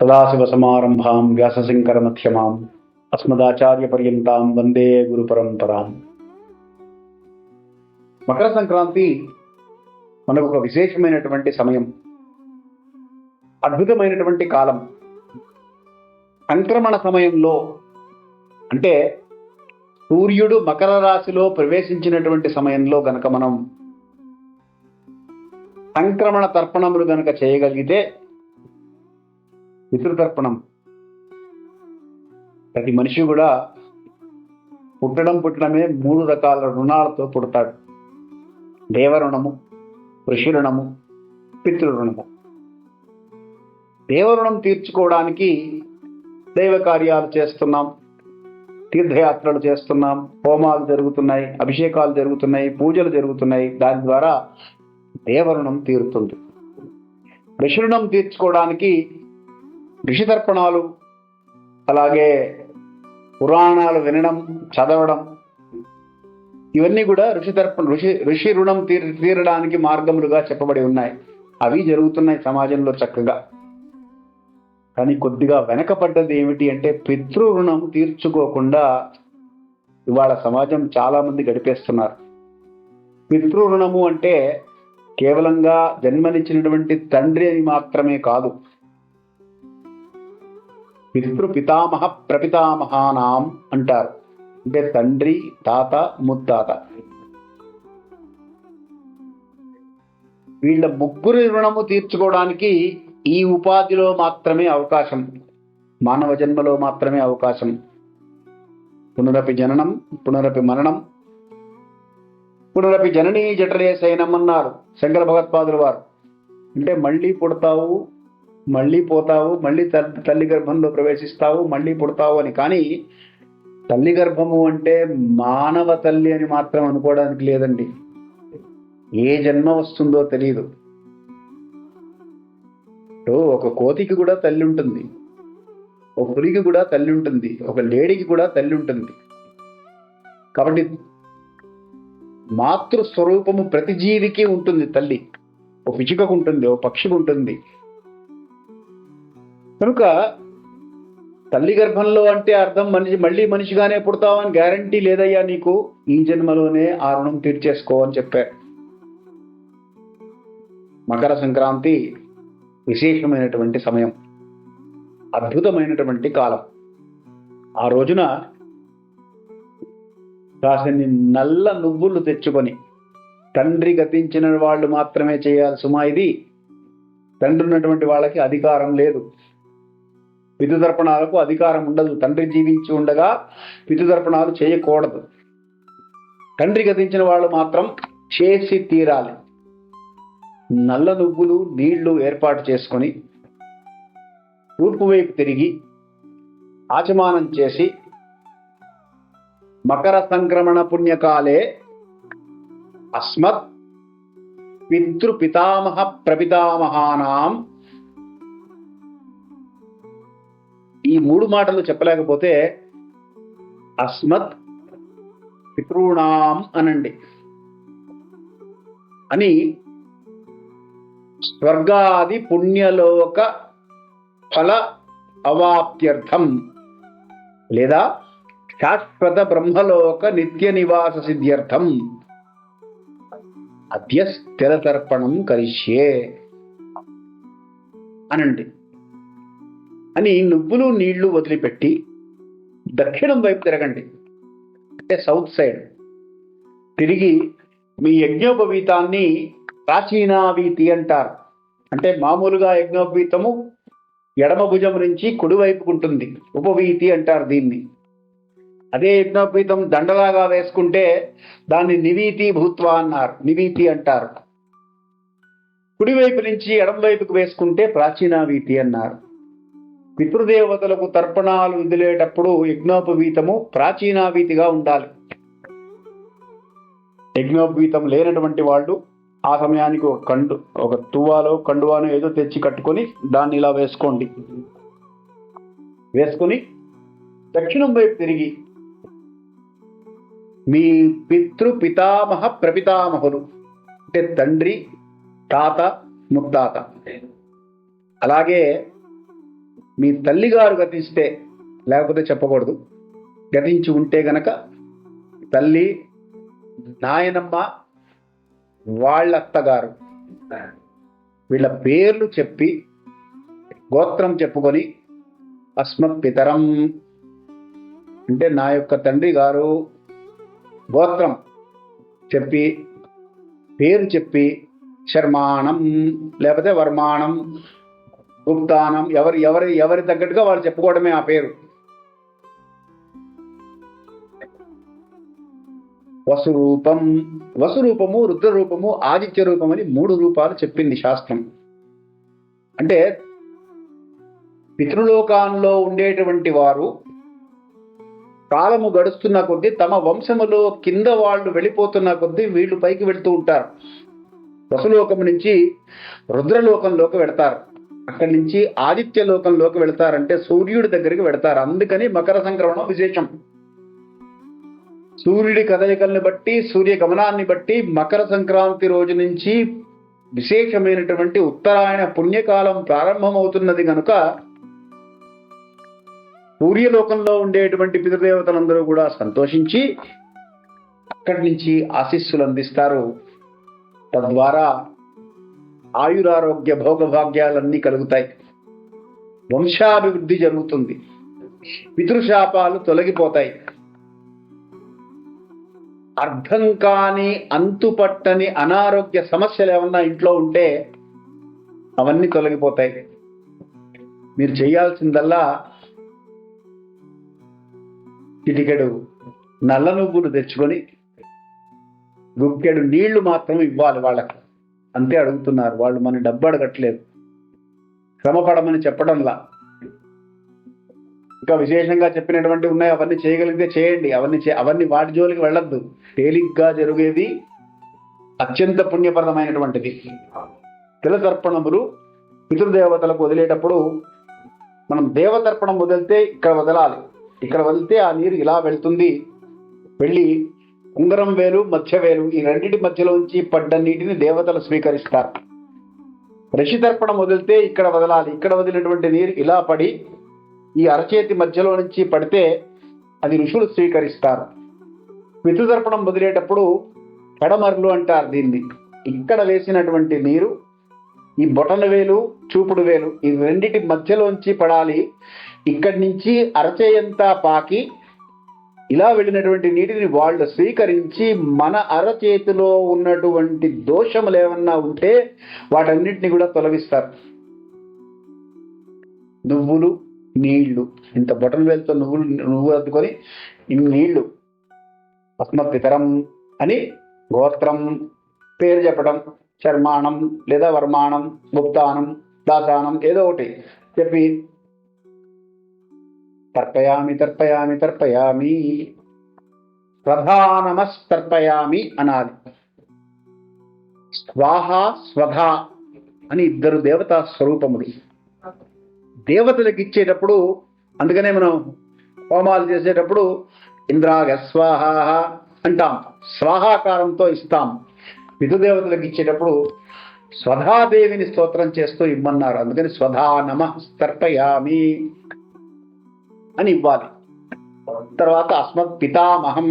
సదాశివసమారంభాం వ్యాసశంకరమధ్యమాం అస్మదాచార్యపర్యంతాం వందే గురు పరంపరాం మకర సంక్రాంతి మనకు ఒక విశేషమైనటువంటి సమయం. అద్భుతమైనటువంటి కాలం. సంక్రమణ సమయంలో అంటే సూర్యుడు మకర రాశిలో ప్రవేశించినటువంటి సమయంలో గనక మనం సంక్రమణ తర్పణములు గనక చేయగలిగితే పితృతర్పణం ప్రతి మనిషి కూడా పుట్టడం పుట్టడమే మూడు రకాల రుణాలతో పుడతాడు. దేవరుణము ఋషి రుణము పితృరుణము దేవరుణం తీర్చుకోవడానికి దైవ కార్యాలు చేస్తున్నాం. తీర్థయాత్రలు చేస్తున్నాం. హోమాలు జరుగుతున్నాయి అభిషేకాలు జరుగుతున్నాయి పూజలు జరుగుతున్నాయి. దాని ద్వారా దేవరుణం తీరుతుంది. ఋషి తీర్చుకోవడానికి ఋషి తర్పణాలు అలాగే పురాణాలు వినడం చదవడం ఇవన్నీ కూడా ఋషి తర్పణ ఋషి ఋషి రుణం తీర్ తీరడానికి మార్గములుగా చెప్పబడి ఉన్నాయి. అవి జరుగుతున్నాయి సమాజంలో చక్కగా. కానీ కొద్దిగా వెనకపడ్డది ఏమిటి అంటే పితృ రుణం తీర్చుకోకుండా ఇవాళ సమాజం చాలా మంది గడిపేస్తున్నారు. పితృ రుణము అంటే కేవలంగా జన్మనిచ్చినటువంటి తండ్రి అని మాత్రమే కాదు పితృ పితామహ ప్రపితామహానాం అంటారు. అంటే తండ్రి తాత ముత్తాత. వీళ్ళ ముగ్గురి రుణము తీర్చుకోవడానికి ఈ ఉపాధిలో మాత్రమే అవకాశం. మానవ జన్మలో మాత్రమే అవకాశం. పునరపి జననం పునరపి మరణం. పునరపి జననీ జఠరే శయనం అన్నారు. శంకర భగత్పాదులు వారు. అంటే మళ్ళీ పుడతావు మళ్ళీ పోతావు మళ్ళీ తల్లి తల్లి గర్భంలో ప్రవేశిస్తావు మళ్ళీ పుడతావు అని. కానీ తల్లి గర్భము అంటే మానవ తల్లి అని మాత్రం అనుకోవడానికి లేదండి. ఏ జన్మ వస్తుందో తెలియదు ఒక కోతికి కూడా తల్లి ఉంటుంది. ఒక పులికి కూడా తల్లి ఉంటుంది. ఒక లేడీకి కూడా తల్లి ఉంటుంది. కాబట్టి మాతృస్వరూపము ప్రతి జీవికి ఉంటుంది తల్లి. ఒక పిచుకకు ఉంటుంది ఒక పక్షికి ఉంటుంది. కనుక తల్లి గర్భంలో అంటే అర్థం మనిషి మళ్ళీ మనిషిగానే పుడతావని గ్యారంటీ లేదయ్యా నీకు. ఈ జన్మలోనే ఆ రుణం తీర్చేసుకో అని చెప్పారు మకర సంక్రాంతి విశేషమైనటువంటి సమయం. అద్భుతమైనటువంటి కాలం. ఆ రోజున కాసిన్ని నల్ల నువ్వులు తెచ్చుకొని తండ్రి గతించిన వాళ్ళు మాత్రమే చేయాలి సుమా ఇది. తండ్రి ఉన్నటువంటి వాళ్ళకి అధికారం లేదు. పితృతర్పణాలకు అధికారం ఉండదు. తండ్రి జీవించి ఉండగా పితృతర్పణాలు చేయకూడదు. తండ్రి గతించిన వాళ్ళు మాత్రం చేసి తీరాలి. నల్ల నువ్వులు నీళ్ళు ఏర్పాటు చేసుకొని తూర్పు వైపు తిరిగి ఆచమానం చేసి మకర సంక్రమణ పుణ్యకాలే అస్మత్ పితృపితామహ ప్రపితామహానాం ఈ మూడు మాటలు చెప్పలేకపోతే అస్మత్ పితృణాం అనండి. అని స్వర్గాది పుణ్యలోక ఫల అవాప్త్యర్థం లేదా శాశ్వత బ్రహ్మలోక నిత్య నివాస సిద్ధ్యర్థం. అద్య స్థిరతర్పణం కరిష్యే అనండి. అని నువ్వులు నీళ్ళు వదిలిపెట్టి దక్షిణం వైపు తిరగండి. అంటే సౌత్ సైడ్ తిరిగి మీ యజ్ఞోపవీతాన్ని ప్రాచీనావీతి అంటారు. అంటే మామూలుగా యజ్ఞోపవీతము ఎడమ భుజం నుంచి కుడివైపుకు ఉంటుంది. ఉపవీతి అంటారు దీన్ని. అదే యజ్ఞోపవీతం దండలాగా వేసుకుంటే దాన్ని నివీతి భూత్వా అన్నారు. నివీతి అంటారు. కుడివైపు నుంచి ఎడమవైపుకు వేసుకుంటే ప్రాచీనావీతి అన్నారు. పితృదేవతలకు తర్పణాలు వదిలేటప్పుడు యజ్ఞోపవీతము ప్రాచీనావీతిగా ఉండాలి. యజ్ఞోపవీతం లేనటువంటి వాళ్ళు ఆ సమయానికి ఒక కండు ఒక తువ్వాలో కండువానో ఏదో తెచ్చి కట్టుకొని దాన్ని ఇలా వేసుకోండి. వేసుకొని దక్షిణం వైపు తిరిగి మీ పితృ పితామహ ప్రపితామహులు అంటే తండ్రి తాత ముత్తాత. అలాగే మీ తల్లిగారు గతిస్తే లేకపోతే చెప్పకూడదు. గతించి ఉంటే గనక తల్లి నాయనమ్మ వాళ్ళ అత్తగారు వీళ్ళ పేర్లు చెప్పి గోత్రం చెప్పుకొని అస్మత్ పితరం అంటే నా యొక్క తండ్రి గారు గోత్రం చెప్పి పేరు చెప్పి శర్మాణం లేకపోతే వర్మాణం గుప్తానం ఎవరు ఎవరి ఎవరి తగ్గట్టుగా వాళ్ళు చెప్పుకోవడమే ఆ పేరు. వసురూపం వసురూపము రుద్రరూపము ఆదిత్య రూపం అని మూడు రూపాలు చెప్పింది శాస్త్రం. అంటే పితృలోకాల్లో ఉండేటువంటి వారు కాలము గడుస్తున్న కొద్దీ తమ వంశములో కింద వాళ్ళు వెళ్ళిపోతున్న కొద్దీ వీళ్ళు పైకి వెళ్తూ ఉంటారు. వసులోకం నుంచి రుద్రలోకంలోకి వెళతారు. అక్కడి నుంచి ఆదిత్య లోకంలోకి వెళతారంటే సూర్యుడి దగ్గరికి వెళతారు అందుకని మకర సంక్రమణం విశేషం. సూర్యుడి కదలికల్ని బట్టి సూర్య గమనాన్ని బట్టి మకర సంక్రాంతి రోజు నుంచి విశేషమైనటువంటి ఉత్తరాయణ పుణ్యకాలం ప్రారంభమవుతున్నది కనుక సూర్యలోకంలో ఉండేటువంటి పితృదేవతలందరూ కూడా సంతోషించి అక్కడి నుంచి ఆశీస్సులు అందిస్తారు. తద్వారా ఆయురారోగ్య భోగభాగ్యాలన్నీ కలుగుతాయి. వంశాభివృద్ధి జరుగుతుంది. పితృశాపాలు తొలగిపోతాయి. అర్థం కాని అంతుపట్టని అనారోగ్య సమస్యలు ఏమన్నా ఇంట్లో ఉంటే అవన్నీ తొలగిపోతాయి. మీరు చేయాల్సిందల్లా చిటికెడు నల్ల నువ్వులు తెచ్చుకొని గుక్కెడు నీళ్ళు మాత్రం ఇవ్వాలి వాళ్ళకి. అంతే అడుగుతున్నారు. వాళ్ళు మన డబ్బు అడగట్లేదు. శ్రమపడమని చెప్పడంలా. ఇంకా విశేషంగా చెప్పినటువంటి ఉన్నాయి. అవన్నీ చేయగలిగితే చేయండి. అవన్నీ చే అవన్నీ వాటి జోలికి వెళ్ళొద్దు. తేలిగ్గా జరిగేది అత్యంత పుణ్యప్రదమైనటువంటిది. తిలతర్పణములు పితృదేవతలకు వదిలేటప్పుడు మనం దేవతర్పణం వదిలితే ఇక్కడ వదలాలి. ఇక్కడ వదిలితే ఆ నీరు ఇలా వెళ్తుంది. వెళ్ళి ఉంగరం వేలు మధ్య వేలు ఈ రెండింటి మధ్యలోంచి పడ్డ నీటిని దేవతలు స్వీకరిస్తారు. ఋషి తర్పణం వదిలితే ఇక్కడ వదలాలి. ఇక్కడ వదిలినటువంటి నీరు ఇలా పడి ఈ అరచేతి మధ్యలో నుంచి పడితే అది ఋషులు స్వీకరిస్తారు. పితృతర్పణం వదిలేటప్పుడు పెడమర్లు అంటారు దీన్ని. ఇక్కడ వేసినటువంటి నీరు ఈ బొటన వేలు చూపుడు వేలు ఈ రెండిటి మధ్యలోంచి పడాలి. ఇక్కడి నుంచి అరచేయంతా పాకి ఇలా వెళ్ళినటువంటి నీటిని వాళ్ళు స్వీకరించి మన అరచేతిలో ఉన్నటువంటి దోషములు ఏమన్నా ఉంటే వాటన్నిటిని కూడా తొలగిస్తారు. నువ్వులు నీళ్ళు. ఇంత బొటన్ వేలుతో నువ్వులు నువ్వు అద్దుకొని ఇన్ని నీళ్ళు. అస్మత్పితరం అని గోత్రం పేరు చెప్పడం చర్మాణం లేదా వర్మాణం గుప్తానం దాసానం ఏదో ఒకటి చెప్పి తర్పయామి తర్పయామి తర్పయామి. స్వధానమస్తర్పయామి అనాది. స్వాహ స్వధ అని ఇద్దరు దేవతా స్వరూపములు. దేవతలకు ఇచ్చేటప్పుడు అందుకనే మనం హోమాలు చేసేటప్పుడు ఇంద్రాగ స్వాహ అంటాం. స్వాహాకారంతో ఇస్తాం. పితృదేవతలకు ఇచ్చేటప్పుడు స్వధాదేవిని స్తోత్రం చేస్తూ ఇమ్మన్నారు. అందుకని స్వధా నమ తర్పయామి అని ఇవ్వాలి. తర్వాత అస్మత్ పితామహం.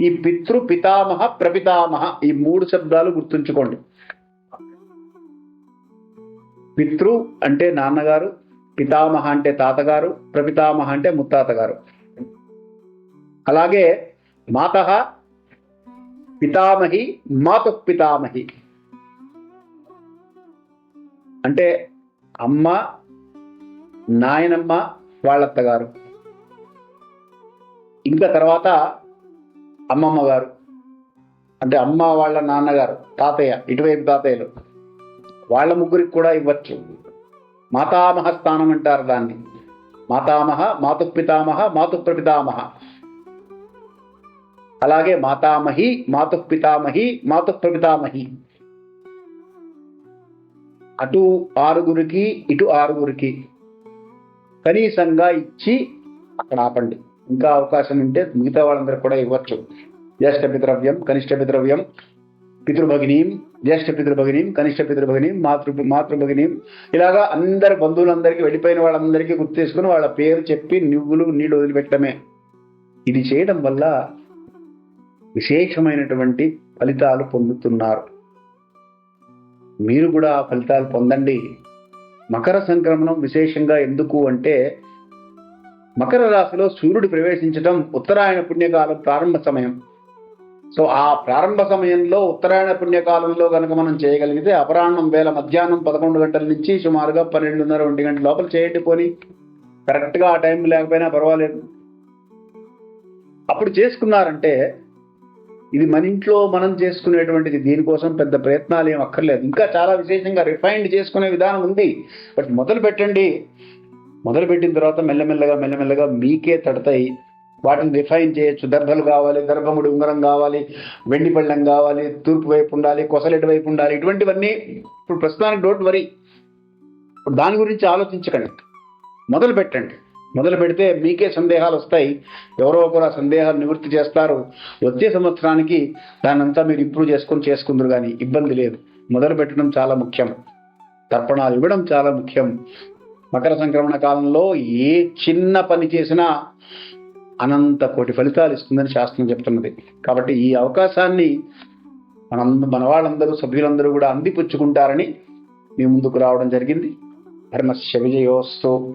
ఈ పితృ పితామహ ప్రపితామహ. ఈ మూడు శబ్దాలు గుర్తుంచుకోండి. పితృ అంటే నాన్నగారు పితామహ అంటే తాతగారు ప్రపితామహ అంటే ముత్తాతగారు. అలాగే మాత పితామహి మాతు పితామహి. అంటే అమ్మ నాయనమ్మ వాళ్ళత్తగారు. ఇంకా తర్వాత అమ్మమ్మ గారు. అంటే అమ్మ వాళ్ళ నాన్నగారు తాతయ్య ఇటువైపు తాతయ్యలు. వాళ్ళ ముగ్గురికి కూడా ఇవ్వచ్చు. మాతామహ స్థానం అంటారు దాన్ని. మాతామహ మాతుపితామహ పితామహ అలాగే మాతామహి మాతుపితామహి పితామహి ప్రపితామహి అటు ఆరుగురికి ఇటు ఆరుగురికి. కనీసంగా ఇచ్చి అక్కడ ఆపండి. ఇంకా అవకాశం ఉంటే మిగతా వాళ్ళందరూ కూడా ఇవ్వచ్చు. జ్యేష్ఠ పితృవ్యం కనిష్ట పితృవ్యం పితృభగినీం జ్యేష్ఠ పితృభగినీం కనిష్ట పితృభగినీం మాతృ మాతృభగినీం. ఇలాగా అందరి బంధువులందరికీ వెళ్ళిపోయిన వాళ్ళందరికీ గుర్తు చేసుకుని వాళ్ళ పేరు చెప్పి నువ్వులు నీళ్ళు వదిలిపెట్టడమే. ఇది చేయడం వల్ల విశేషమైనటువంటి ఫలితాలు పొందుతున్నారు. మీరు కూడా ఆ ఫలితాలు పొందండి. మకర సంక్రమణం విశేషంగా ఎందుకు అంటే మకర రాశిలో సూర్యుడు ప్రవేశించడం ఉత్తరాయణ పుణ్యకాలం ప్రారంభ సమయం. సో ఆ ప్రారంభ సమయంలో ఉత్తరాయణ పుణ్యకాలంలో కనుక మనం చేయగలిగితే అపరాహ్నం వేళ మధ్యాహ్నం పదకొండు గంటల నుంచి సుమారుగా పన్నెండున్నర ఒంటి గంటల లోపల చేయండి పోని. కరెక్ట్గా ఆ టైం లేకపోయినా పర్వాలేదు. అప్పుడు చేసుకున్నారంటే ఇది మన ఇంట్లో మనం చేసుకునేటువంటిది. దీనికోసం పెద్ద ప్రయత్నాలు ఏం అక్కర్లేదు. ఇంకా చాలా విశేషంగా రిఫైన్డ్ చేసుకునే విధానం ఉంది. బట్ మొదలు పెట్టండి. మొదలు పెట్టిన తర్వాత మెల్లమెల్లగా మెల్లమెల్లగా మీకే తడతాయి. వాటిని రిఫైన్ చేయొచ్చు. దర్భలు కావాలి దర్భముడి ఉంగరం కావాలి వెండి పళ్ళం కావాలి తూర్పు వైపు ఉండాలి కొసలెటు వైపు ఉండాలి. ఇటువంటివన్నీ ఇప్పుడు ప్రస్తుతానికి డోంట్ వరీ ఇప్పుడు దాని గురించి ఆలోచించకండి. మొదలు పెట్టండి. మొదలు పెడితే మీకే సందేహాలు వస్తాయి. ఎవరో ఒకరు ఆ సందేహాలు నివృత్తి చేస్తారు. వచ్చే సంవత్సరానికి దానంతా మీరు ఇంప్రూవ్ చేసుకొని చేసుకుందరు కానీ ఇబ్బంది లేదు. మొదలు పెట్టడం చాలా ముఖ్యం. తర్పణాలు ఇవ్వడం చాలా ముఖ్యం. మకర సంక్రమణ కాలంలో ఏ చిన్న పని చేసినా అనంత కోటి ఫలితాలు ఇస్తుందని శాస్త్రం చెప్తున్నది. కాబట్టి ఈ అవకాశాన్ని మన మన వాళ్ళందరూ సభ్యులందరూ కూడా అందిపుచ్చుకుంటారని మీ ముందుకు రావడం జరిగింది. ధర్మస్య విజయోస్తు.